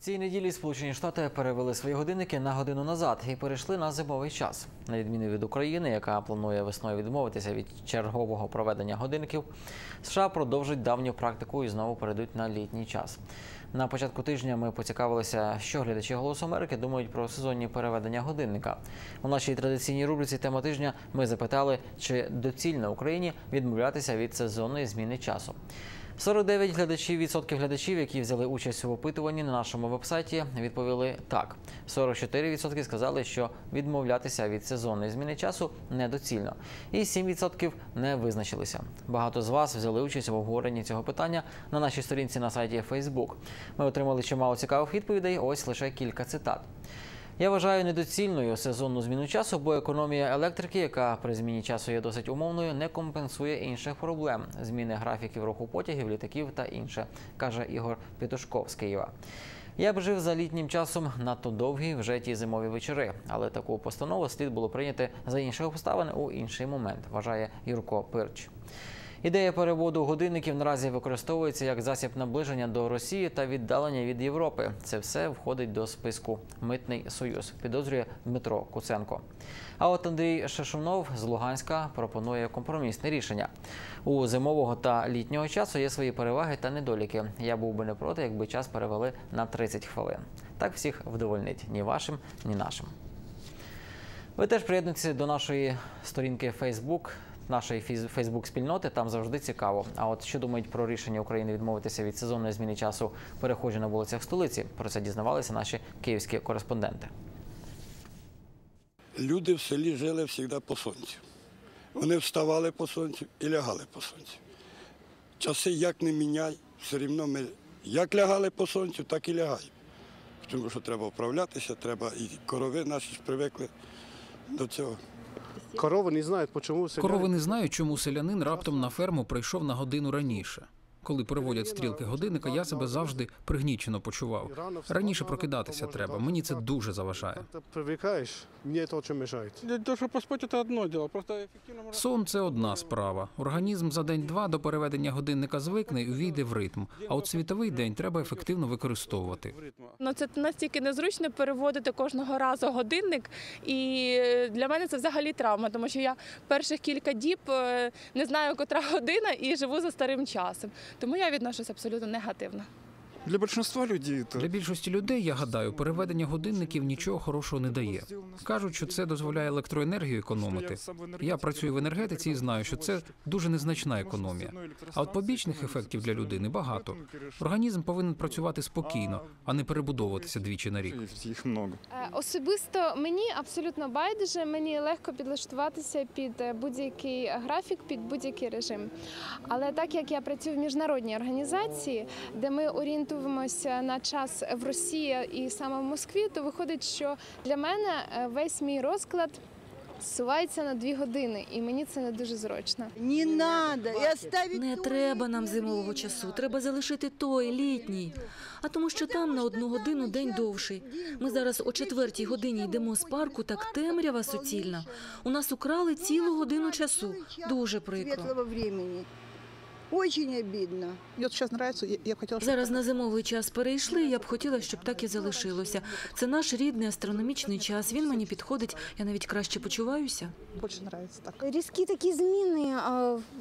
Цієї неділі Сполучені Штати перевели свої годинники на годину назад і перейшли на зимовий час. На відміну від України, яка планує весною відмовитися від чергового проведення годинників, США продовжать давню практику і знову перейдуть на літній час. На початку тижня ми поцікавилися, що глядачі «Голосу Америки думають про сезонні переведення годинника. У нашій традиційній рубриці тема тижня ми запитали, чи доцільно Україні відмовлятися від сезонної зміни часу. 49 глядачів відсотків глядачів, які взяли участь у опитуванні на нашому вебсайті, відповіли так. 44% сказали, що відмовлятися від сезонної зміни часу недоцільно, і 7% не визначилися. Багато з вас взяли участь в обговоренні цього питання на нашій сторінці на сайті Facebook. Ми отримали чимало цікавих відповідей. Ось лише кілька цитат. Я вважаю недоцільною сезонну зміну часу, бо економія електрики, яка при зміні часу є досить умовною, не компенсує інших проблем зміни графіків руху потягів, літаків та інше, каже Ігор Петушков з Києва. Я б жив за літнім часом надто довгі вже ті зимові вечори, але таку постанову слід було прийняти за інших обставин у інший момент, вважає Юрко Пирч. Ідея переводу годинників наразі використовується як засіб наближення до Росії та віддалення від Європи. Це все входить до списку Митний Союз, підозрює Дмитро Куценко. А от Андрій Шашунов з Луганська пропонує компромісне рішення. У зимового та літнього часу є свої переваги та недоліки. Я був би не проти, якби час перевели на 30 хвилин. Так всіх вдовольнить ні вашим, ні нашим. Ви теж приєднуйтеся до нашої сторінки Facebook, нашої Фейсбук спільноти. Там завжди цікаво. А от що думають про рішення України відмовитися від сезонної зміни часу переходжу на вулицях столиці? Про це дізнавалися наші київські кореспонденти. Люди в селі жили завжди по сонцю. Вони вставали по сонцю і лягали по сонцю. Часи як не міняй, все рівно ми як лягали по сонцю, так і лягаємо. Тому що треба вправлятися, треба і корови наші ж привикли до цього. Корови не знають, чому селянин... Корови не знають, чому селянин раптом на ферму прийшов на годину раніше. Коли переводять стрілки годинника, я себе завжди пригнічено почував. Раніше прокидатися треба. Мені це дуже заважає. Як ти привикаєш, мені це дуже мешає. Для того, чтобы поспать, это одно дело. Просто эффективно можно... Сон це одна справа. Організм за день-два до переведення годинника звикне і увійде в ритм. А от світовий день треба ефективно використовувати. Ну це настільки незручно переводити кожного разу годинник, і для мене це взагалі травма, тому що я перших кілька діб е, не знаю, котра година і живу за старим часом. Тому я відношусь абсолютно негативно. Для большинства людей. Для більшості людей, я гадаю, переведення годинників нічого хорошого не дає. Кажуть, що це дозволяє електроенергію економити. Я працюю в енергетиці і знаю, що це дуже незначна економія. А от побічних ефектів для людини багато. Організм повинен працювати спокійно, а не перебудовуватися двічі на рік. Е, Особисто мені абсолютно байдуже. Мені легко підлаштуватися під е, будь-який графік, під будь-який режим. Але так як я працюю в міжнародній організації, де ми орієнтуємося на час в Росії і саме в Москві, то виходить, що для мене е, весь мій розклад. Зсувається на дві години, і мені це не дуже зручно. Не надо. Не треба нам зимового часу, треба залишити той літній. А тому, що там на одну годину день довший. Ми зараз о четвертій годині йдемо з парку, так темрява суцільна. У нас украли цілу годину часу. Дуже прикро. Очень чтобы Зараз на зимовий час перейшли. Я б хотіла, щоб так і залишилося. Це наш рідний астрономічний час. Він мені підходить. Я навіть краще почуваюся. больше нравится так. Різкі такі зміни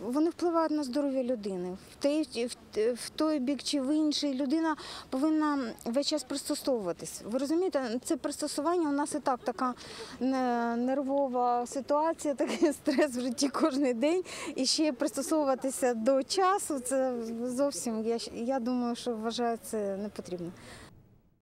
вони впливають на здоров'я людини. В той, в, в той бік чи в інший людина повинна весь час пристосовуватись. Ви розумієте, це пристосування у нас і так така не- нервова ситуація, такий стрес в житті кожен день. І ще пристосовуватися до часу. Це зовсім я, я думаю, що вважаю це не.